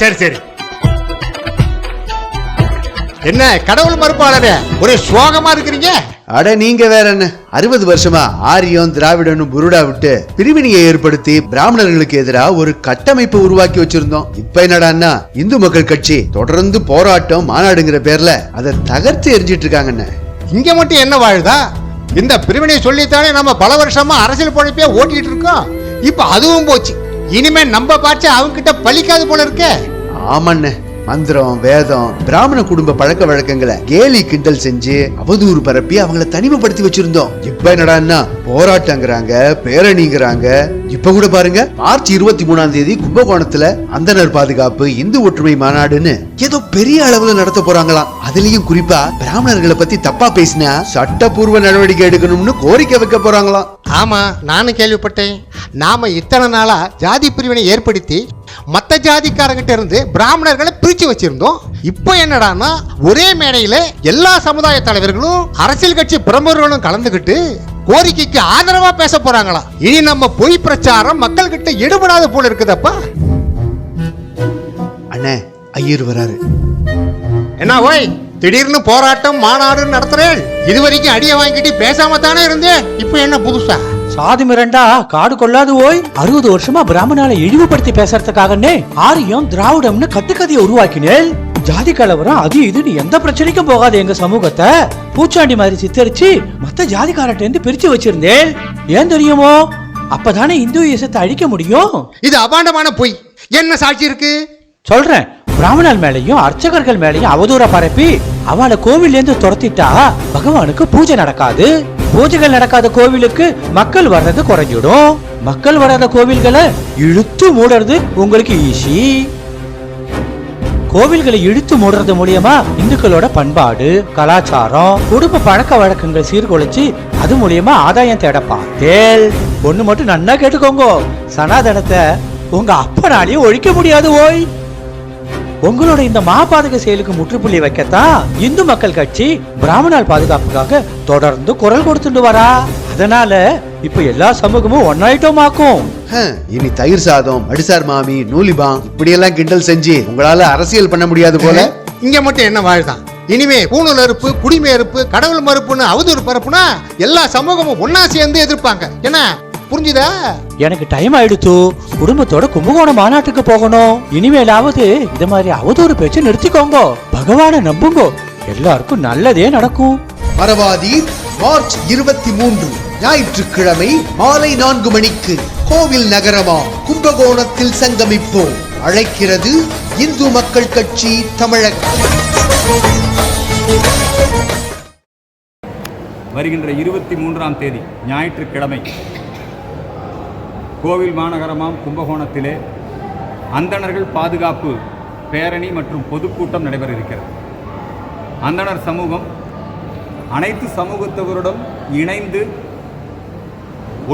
சரி சரி. என்ன கடவுள் மறுப்பாளரே? ஒரே சோகமா இருக்கிறீங்க? அட நீங்க வேற என்ன? அறுபது வருஷமா ஆரியம் திராவிடனும் புருடா விட்டு பிரிவினையை ஏற்படுத்தி பிராமணர்களுக்கு எதிராக ஒரு கட்டமைப்பை உருவாக்கி வச்சிருந்தோம். இப்ப என்னடான்னா இந்து மக்கள் கட்சி தொடர்ந்து போராட்டம் மாநாடுங்கிற பேர்ல அதை தகர்த்து எரிஞ்சிட்டு இருக்காங்கண்ணே. இங்க மட்டும் என்ன வாழுதா? இந்த பிரிவினை சொல்லித்தானே நம்ம பல வருஷமா அரசியல் பொழைப்பே ஓட்டிட்டு இருக்கோம். இப்ப அதுவும் போச்சு. இனிமே நம்ம பாச்சு அவங்கிட்ட பழிக்காது போல இருக்க. ஆமாண்ண மந்திரம் வேதம் பிராமண குடும்ப பழக்க வழக்கங்களை கேலி கிண்டல் செஞ்சு அவதூறு பரப்பி அவங்கள தனிமைப்படுத்தி வச்சிருந்தோம். இப்ப என்னடான்னா போராட்டங்கிறாங்க பேரணிங்கிறாங்க. இப்ப கூட பாருங்க மார்ச் இருபத்தி மூணாம் தேதி கும்பகோணத்துல அந்தனர் பாதுகாப்பு இந்து ஒற்றுமை மாநாடுன்னு ஏதோ பெரிய அளவுல நடத்த போறாங்களாம். அதுலயும் குறிப்பா பிராமணர்களை பத்தி தப்பா பேசினா சட்டப்பூர்வ நடவடிக்கை எடுக்கணும்னு கோரிக்கை வைக்க போறாங்களாம். ஆமா நானும் கேள்விப்பட்டேன். நாம இத்தனை நாளா ஜாதி பிரிவினை ஏற்படுத்தி மத்த ஜாதிக்காரங்கிட்ட இருந்து பிராமணர்களை பிரிச்சு வச்சிருந்தோம். இப்போ என்னடான்னா ஒரே மேடையில எல்லா சமுதாய தலைவர்களும் அரசியல் கட்சி பிரமுகர்களும் கலந்துக்கிட்டு கோரிக்கைக்கு ஆதரவா பேச போறாங்களாம் இனி நம்ம பொய் பிரச்சாரம் மக்கள் கிட்ட எடுபடாத போல இருக்குதப்பா. அண்ணே ஐயர் வராரு. என்ன ஓய்? திடீர்னு போராட்டம் மாநாடு நடத்துறேன். இது வரைக்கும் அடியை வாங்கிட்டு பேசாம தானே இருந்தேன். இப்போ என்ன புதுசா? சாதி மிரண்டா காடு கொள்ளாது ஓய். அறுபது வருஷமா பிராமணால இழிவுபடுத்தி பேசுறதுக்காகனே ஆரியம் திராவிடம்னு கட்டுக்கதையை உருவாக்கினேன் ஜாதி கலவரம் அது இதுன்னு எந்த பிரச்சனைக்கும் போகாது எங்க சமூகத்தை. பூச்சாண்டி மாதிரி சித்தரிச்சு மத்த ஜாதிக்காரட்ட இருந்து பிரிச்சு வச்சிருந்தேன் ஏன் தெரியுமோ? அப்பதானே இந்துயிசத்தை அழிக்க முடியும். இது அபாண்டமான பொய். என்ன சாட்சி இருக்கு? சொல்றேன். பிராமணர் மேலயும் அர்ச்சகர்கள் மேலயும் அவதூற பரப்பி அவளை கோவிலேருந்து இருந்து துரத்திட்டா பகவானுக்கு பூஜை நடக்காது? பூஜைகள் நடக்காத கோவிலுக்கு மக்கள் வர்றது குறைஞ்சிடும். மக்கள் வராத கோவில்களை இழுத்து மூடுறது உங்களுக்கு ஈஸி. கோவில்களை இழுத்து மூடுறது மூலியமா இந்துக்களோட பண்பாடு கலாச்சாரம் குடும்ப பழக்க வழக்கங்கள் சீர்குலைச்சு அது மூலியமா ஆதாயம் தேடப்பான் தேல் ஒண்ணு மட்டும் நன்னா கேட்டுக்கோங்க. சனாதனத்தை உங்க அப்பனாலையும் ஒழிக்க முடியாது ஓய். உங்களோட இந்த மாபாதக செயலுக்கு முற்றுப்புள்ளி வைக்கத்தான் இந்து மக்கள் கட்சி பிராமணர் பாதுகாப்புக்காக தொடர்ந்து குரல் கொடுத்துட்டு வரா. அதனால இப்ப எல்லா சமூகமும் ஒன்னாயிட்டோமாக்கும். இனி தயிர் சாதம் மடிசார் மாமி நூலிபாம் இப்படியெல்லாம் கிண்டல் செஞ்சு உங்களால அரசியல் பண்ண முடியாது போல. இங்க மட்டும் என்ன வாழ்தான்? இனிமே பூணூல் அறுப்பு குடிமை அறுப்பு கடவுள் மறுப்புன்னு அவதூறு பரப்புனா எல்லா சமூகமும் ஒன்னா சேர்ந்து எதிர்ப்பாங்க. என்ன? புரிஞ்சுதா? எனக்கு டைம் ஆயிடுத்து குடும்பத்தோட கும்பகோணம் மாநாட்டுக்கு போகணும். இனிமேலாவது இந்த மாதிரி அவதூறு பேச்சு நிறுத்திக்கோங்க. பகவானை நம்புங்க. எல்லாருக்கும் நல்லதே நடக்கும். மறவாதீர். மார்ச் இருபத்தி மூன்று ஞாயிற்றுக்கிழமை மாலை நான்கு மணிக்கு கோவில் நகரமா கும்பகோணத்தில் சங்கமிப்போம். அழைக்கிறது இந்து மக்கள் கட்சி தமிழகம் வருகின்ற இருபத்தி மூன்றாம் தேதி ஞாயிற்றுக்கிழமை கோவில் மாநகரமாம் கும்பகோணத்திலே அந்தணர்கள் பாதுகாப்பு பேரணி மற்றும் பொதுக்கூட்டம் நடைபெற இருக்கிறது அந்தணர் சமூகம் அனைத்து சமூகத்தவருடன் இணைந்து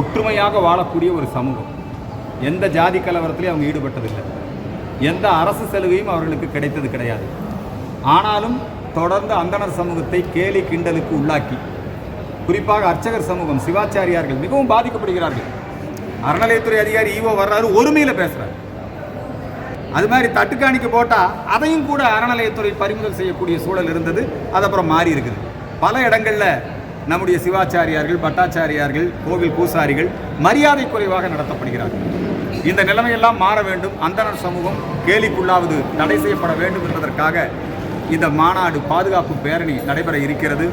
ஒற்றுமையாக வாழக்கூடிய ஒரு சமூகம். எந்த ஜாதி கலவரத்திலையும் அவங்க ஈடுபட்டதில்லை. எந்த அரசு சலுகையும் அவர்களுக்கு கிடைத்தது கிடையாது. ஆனாலும் தொடர்ந்து அந்தணர் சமூகத்தை கேலி கிண்டலுக்கு உள்ளாக்கி குறிப்பாக அர்ச்சகர் சமூகம் சிவாச்சாரியார்கள் மிகவும் பாதிக்கப்படுகிறார்கள். அறநிலையத்துறை அதிகாரி ஈவோ வர்றாரு ஒருமையில் பேசுகிறார் அது மாதிரி தட்டுக்காணிக்கு போட்டால் அதையும் கூட அறநிலையத்துறை பறிமுதல் செய்யக்கூடிய சூழல் இருந்தது. அது அப்புறம் மாறி இருக்குது. பல இடங்களில் நம்முடைய சிவாச்சாரியார்கள் பட்டாச்சாரியார்கள் கோவில் பூசாரிகள் மரியாதை குறைவாக நடத்தப்படுகிறார்கள். இந்த நிலைமையெல்லாம் மாற வேண்டும். அந்தணர் சமூகம் கேலிக்குள்ளாவது தடை செய்யப்பட வேண்டும் என்பதற்காக இந்த மாநாடு பாதுகாப்பு பேரணி நடைபெற இருக்கிறது.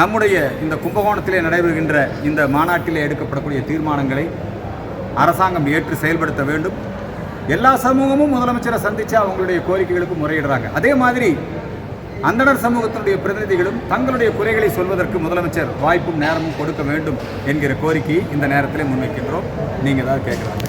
நம்முடைய இந்த கும்பகோணத்திலே நடைபெறுகின்ற இந்த மாநாட்டிலே எடுக்கப்படக்கூடிய தீர்மானங்களை அரசாங்கம் ஏற்று செயல்படுத்த வேண்டும். எல்லா சமூகமும் முதலமைச்சரை சந்தித்து அவங்களுடைய கோரிக்கைகளுக்கு முறையிடுறாங்க. அதே மாதிரி அந்தணர் சமூகத்தினுடைய பிரதிநிதிகளும் தங்களுடைய குறைகளை சொல்வதற்கு முதலமைச்சர் வாய்ப்பும் நேரமும் கொடுக்க வேண்டும் என்கிற கோரிக்கையை இந்த நேரத்தில் முன்வைக்கின்றோம். நீங்கள் ஏதாவது கேட்குறாங்க?